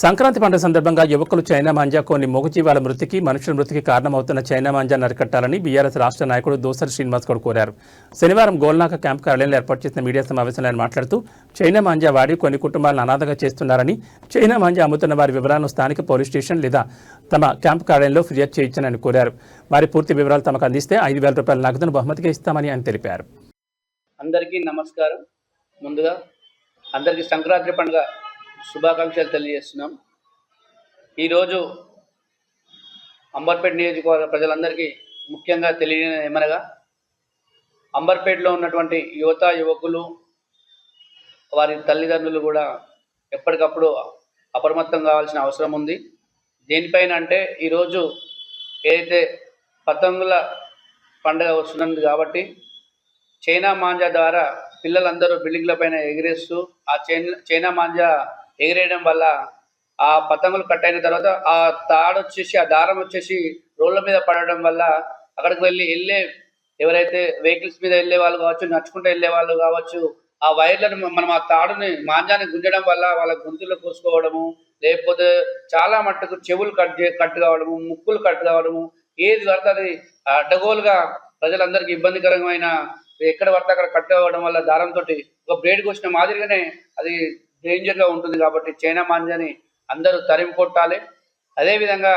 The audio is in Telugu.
సంక్రాంతి పండుగ సందర్భంగా యువకులు చైనా మాంజా కొన్ని మూగజీవాల మృతికి మనుషుల మృతికి కారణమవుతున్న చైనా మాంజా నరికట్టాలని బీఆర్ఎస్ రాష్ట్ర నాయకుడు దోసరి శ్రీనివాస్ గౌడ్ కోరారు. శనివారం గోల్నాక క్యాంప్ కార్యాలయంలో ఏర్పాటు చేసిన మీడియా సమావేశంలో ఆయన మాట్లాడుతూ చైనా మాంజా వాడి కొన్ని కుటుంబాలను అనాథగా చేస్తున్నారని చైనా మాంజా అమ్ముతున్న వారి వివరాలను స్థానిక పోలీస్ స్టేషన్ లేదా తమ క్యాంప్ కార్యాలయంలో ఫిర్యాదు చేయించాలని కోరారు. వారి పూర్తి వివరాలు తమకు అందిస్తే ఐదు వేల రూపాయల నగదును బహుమతిగా ఇస్తామని ఆయన తెలిపారు. అందరికీ నమస్కారం. ముందుగా అందరికీ సంక్రాంతి పండుగ శుభాకాంక్షలు తెలియజేస్తున్నాం. ఈరోజు అంబర్పేట నియోజకవర్గ ప్రజలందరికీ ముఖ్యంగా తెలియని ఏమనగా అంబర్పేటలో ఉన్నటువంటి యువత యువకులు వారి తల్లిదండ్రులు కూడా ఎప్పటికప్పుడు అప్రమత్తం కావాల్సిన అవసరం ఉంది. దేనిపైన అంటే ఈరోజు ఏదైతే పతంగుల పండుగ వస్తున్నది కాబట్టి చైనా మాంజా ద్వారా పిల్లలందరూ బిల్డింగ్ల పైన ఎగిరేస్తూ ఆ చైనా చైనా మాంజా ఎగిరేయడం వల్ల ఆ పతంగులు కట్ అయిన తర్వాత ఆ తాడు వచ్చేసి ఆ దారం వచ్చేసి రోడ్ల మీద పడడం వల్ల అక్కడికి వెళ్ళి వెళ్ళే ఎవరైతే వెహికల్స్ మీద వెళ్ళే వాళ్ళు కావచ్చు నడుచుకుంటూ వెళ్ళే వాళ్ళు కావచ్చు ఆ వైర్లను మనం ఆ తాడుని మాంజాన్ని గుంజడం వల్ల వాళ్ళ గొంతులో కోసుకోవడము లేకపోతే చాలా మట్టుకు చెవులు కట్ కట్ కావడము ముక్కులు కట్ కావడము ఏది పడితే అది అడ్డగోలుగా ప్రజలందరికీ ఇబ్బందికరమైన ఎక్కడ పడితే అక్కడ కట్ అవ్వడం వల్ల దారంతో ఒక బ్లేడ్ కోసిన మాదిరిగానే అది డేంజర్గా ఉంటుంది కాబట్టి చైనా మాంజాని అందరూ తరిమి కొట్టాలి. అదేవిధంగా